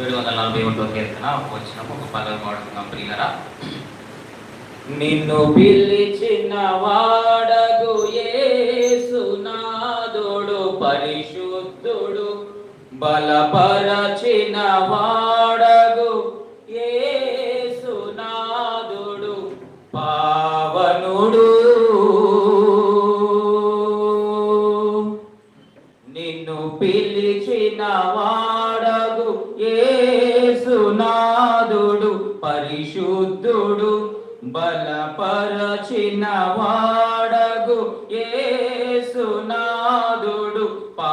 ఏడు వందల నలభై ఒకటో కీర్తన వచ్చిన ఒక పదవి పాడుతున్నాం ప్రియులరా నిన్ను పిలిచిన వాడగు ఏసునాదుడు పరిశుద్ధుడు బలపరచిన వాడగు నిన్ను పిలిచిన వాడగు ఏసునాదుడు పరిశుద్ధుడు బలపరచిన వాడగు ఏసునాదుడు పా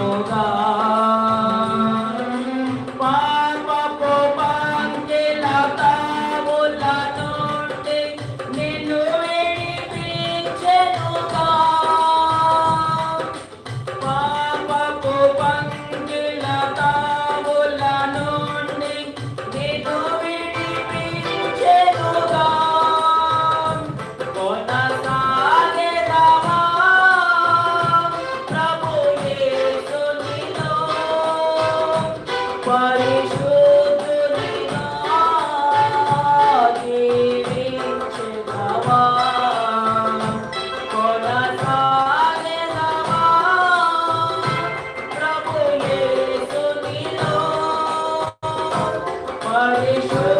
Yoga. You.